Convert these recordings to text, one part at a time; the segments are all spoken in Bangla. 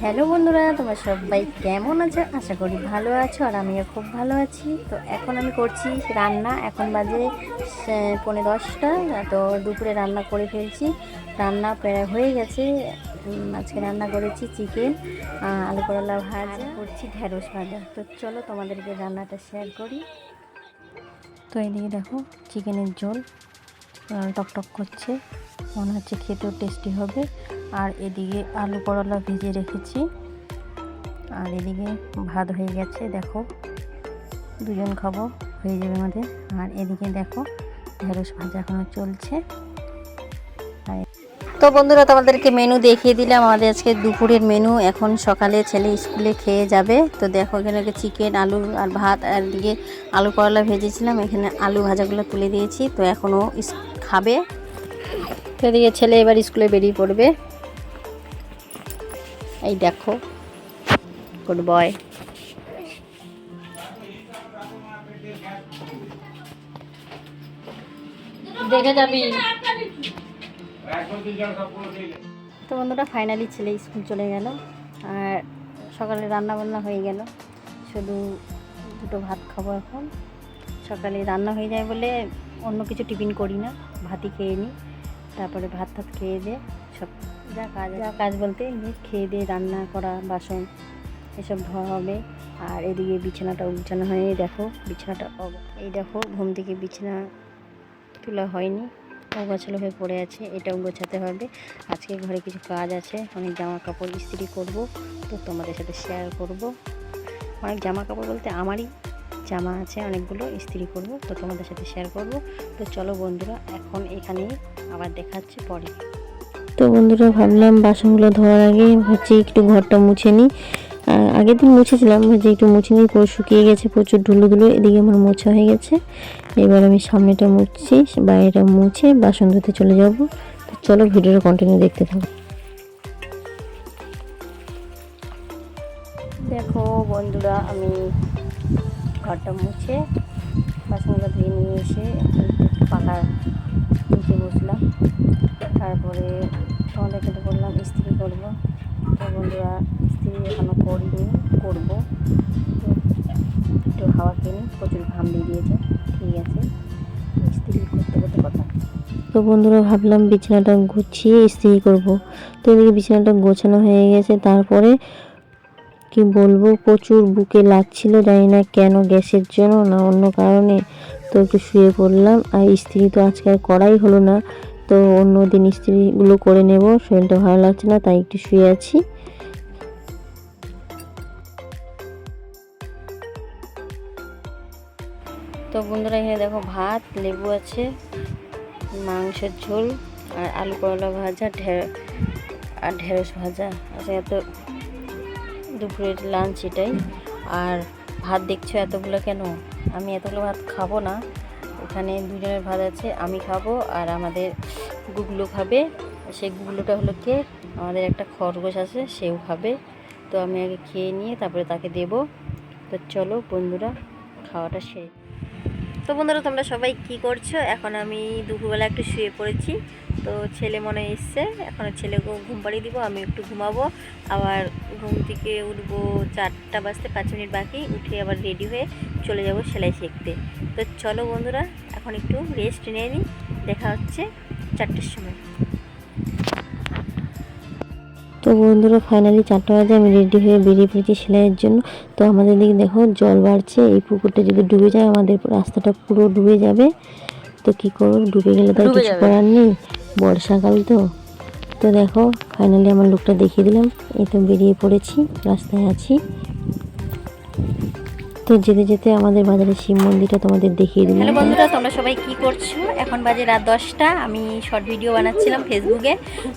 হ্যালো বন্ধুরা, তোমরা সবাই কেমন আছো? আশা করি ভালো আছো আর আমিও খুব ভালো আছি। তো এখন আমি করছি রান্না। এখন বাজে, সে- পৌনে দশটা। তো দুপুরে রান্না করে ফেলছি। রান্না প্রায় হয়ে গেছে। আজকে রান্না করেছি চিকেন আলু করলা ভাজা, করছি ঢেঁড়স ভাজা। তো চলো তোমাদেরকে রান্নাটা শেয়ার করি। তো এইদিকে দেখো, চিকেনের ঝোল টকটক করছে। মনে হচ্ছে খেতেও টেস্টি হবে। আর এদিকে আলু করলা ভেজে রেখেছি। আর এদিকে ভাত হয়ে গেছে, দেখো। দুজন খাব, হয়ে যাবে আমাদের। আর এদিকে দেখো, ঢেঁড়স ভাজা এখনও চলছে। তো বন্ধুরা, তোমাদেরকে মেনু দেখিয়ে দিলাম। আমাদের আজকে দুপুরের মেনু এখন সকালে ছেলে স্কুলে খেয়ে যাবে। তো দেখো, এখানে চিকেন আলু আর ভাত, আর দিকে আলু করলা ভেজেছিলাম। এখানে আলু ভাজাগুলো তুলে দিয়েছি। তো এখনও খাবে। এদিকে ছেলে এবার স্কুলে বেরিয়ে পড়বে। এই দেখো গুড বয় দেখে যাবি। তো বন্ধুরা ফাইনালি ছেলে স্কুল চলে গেল। আর সকালে রান্না বান্না হয়ে গেল। শুধু দুটো ভাত খাব এখন। সকালে রান্না হয়ে যায় বলে অন্য কিছু টিফিন করি না, ভাতই খেয়ে নিই। তারপরে ভাত টাত খেয়ে দিয়ে সব যা কাজ যা কাজ বলতে খেয়ে দিয়ে রান্না করা, বাসন এসব ধোয়া হবে। আর এদিকে বিছানাটা উঠানো হয়ে দেখো বিছানাটা এই দেখো ঘুম থেকে বিছানা তোলা হয়নি, অগোছালো হয়ে পড়ে আছে এটাও গোছাতে হবে। আজকে ঘরে কিছু কাজ আছে, অনেক জামা কাপড় ইস্ত্রি করব, তো তোমাদের সাথে শেয়ার করব। অনেক জামা কাপড় বলতে আমারই জামা আছে অনেকগুলো ইস্ত্রি করব তো তোমাদের সাথে শেয়ার করব। তো চলো বন্ধুরা এখন এখানেই আবার দেখাচ্ছে পরে। তো বন্ধুরা ভাবলাম বাসনগুলো ধোয়ার আগে হচ্ছে একটু ঘরটা মুছে নিই। আগের দিন মুছেছিলাম যে একটু মুছে নিই পুরো শুকিয়ে গেছে প্রচুর ধুলো ধুলো এদিকে আমার মোছা হয়ে গেছে। এবার আমি সামনেটা মুছছি বাইরেটা মুছে বাসন ধুতে চলে যাব। তো চলো ভিডিওটা কন্টিনিউ দেখতে থাকো। দেখো বন্ধুরা আমি ঘরটা মুছে বাসনগুলো ধুয়ে নিয়ে এসে একটু পাকা নিচে বসলাম। তারপরে তোমাদের কিন্তু বললাম ইস্ত্রি করব। তো বন্ধুরা ইস্ত্রি এখনও করিনি, করব। একটু হাওয়া কিনি প্রচুর ঘাম বেরিয়েছে, ঠিক আছে। ইস্ত্রি করতে করতে কথা। তো বন্ধুরা ভাবলাম বিছানাটা গুছিয়ে ইস্ত্রি করব। তো এদিকে বিছানাটা গোছানো হয়ে গেছে, তারপরে কি বলব? প্রচুর বুকে লাগছিল, জানি না কেন গ্যাসের জন্য না অন্য কারণে। তো একটু শুয়ে পড়লাম। আর ইস্ত্রি তো আজকে আর করাই হলো না। তো অন্য দিন ইস্ত্রিগুলো করে নেব। শরীরটা ভালো লাগছে না, তাই একটু শুয়ে আছি। তো বন্ধুরা, এখানে দেখো ভাত, লেবু আছে, মাংসের ঝোল, আর আলু করলা ভাজা ঢেঁড় আর ঢেঁড়স ভাজা। আচ্ছা এত দুপুরের লাঞ্চ এটাই। আর ভাত দেখছ এতগুলো কেন? আমি এতগুলো ভাত খাব না। এখানে দুজনের ভাত আছে, আমি খাব আর আমাদের গুগলো খাবে। সেই গুগলোটা হলো কে? আমাদের একটা খরগোশ আছে, সেও খাবে। তো আমি আগে খেয়ে নিয়ে তারপরে তাকে দেব। তো চলো বন্ধুরা, খাওয়াটা শেষ। তো বন্ধুরা, তোমরা সবাই কি করছ? এখন আমি দুপুরবেলা একটু শুয়ে পড়েছি। তো ছেলে মনে এসছে। এখন ছেলেকে ঘুম পাড়িয়ে দিব, আমি একটু ঘুমাবো। আবার ঘুম থেকে উঠবো চারটা বাজতে পাঁচ মিনিট বাকি। উঠে আবার রেডি হয়ে চলে যাব সেলাই শিখতে। তো চলো বন্ধুরা, এখন একটু রেস্ট নিয়ে নিই। দেখা হচ্ছে চারটের সময়। তো বন্ধুরা ফাইনালি চারটে বাজে আমি রেডি হয়ে বেরিয়ে পড়েছি সেলাইয়ের জন্য। তো আমাদের দিকে দেখো জল বাড়ছে এই পুকুরটা যদি ডুবে যায় আমাদের রাস্তাটা পুরো ডুবে যাবে। তো কি করব ডুবে গেলে তো আর কিছু করার নেই বর্ষাকাল তো। তো দেখো ফাইনালি আমার লোকটা দেখিয়ে দিলাম এই তো বেরিয়ে পড়েছি রাস্তায় আছি। তো যেতে যেতে আমাদের বাজারে শিব মন্দিরটা তোমাদের দেখিয়ে দিলাম। হ্যালো বন্ধুরা, তোমরা সবাই কি করছ? এখন বাজে রাত দশটা। আমি শর্ট ভিডিও বানাচ্ছিলাম ফেসবুকে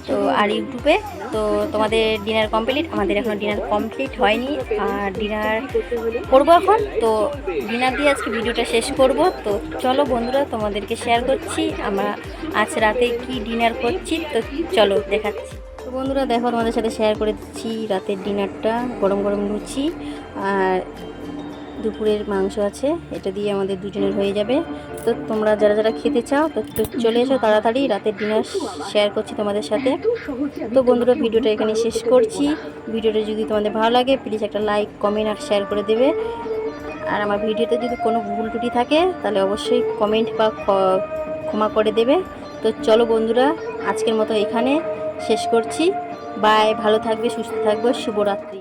তো আর ইউটিউবে তো তোমাদের ডিনার কমপ্লিট আমাদের এখন ডিনার কমপ্লিট হয়নি। আর ডিনার করব এখন। তো ডিনার দিয়ে আজকে ভিডিওটা শেষ করব। তো চলো বন্ধুরা, তোমাদেরকে শেয়ার করছি। আমরা আজ রাতে কি ডিনার করছি? তো চলো দেখাচ্ছি। বন্ধুরা, দেখো তোমাদের সাথে শেয়ার করে দিচ্ছি রাতের ডিনারটা গরম গরম লুচি। আর দুপুরের মাংস আছে, এটা দিয়ে আমাদের দুজনের হয়ে যাবে। তো তোমরা যারা যারা খেতে চাও, তো চলে এসো তাড়াতাড়ি, রাতের ডিনার শেয়ার করছি তোমাদের সাথে। তো বন্ধুরা, ভিডিওটা এখানে শেষ করছি। ভিডিওটা যদি তোমাদের ভালো লাগে প্লিজ একটা লাইক কমেন্ট আর শেয়ার করে দেবে। আর আমার ভিডিওতে যদি কোনো ভুল ত্রুটি থাকে, তাহলে অবশ্যই কমেন্ট বা ক্ষমা করে দেবে। তো চলো বন্ধুরা, আজকের মতো এখানে শেষ করছি। বাই ভালো থাকবে, সুস্থ থাকবে, শুভরাত্রি।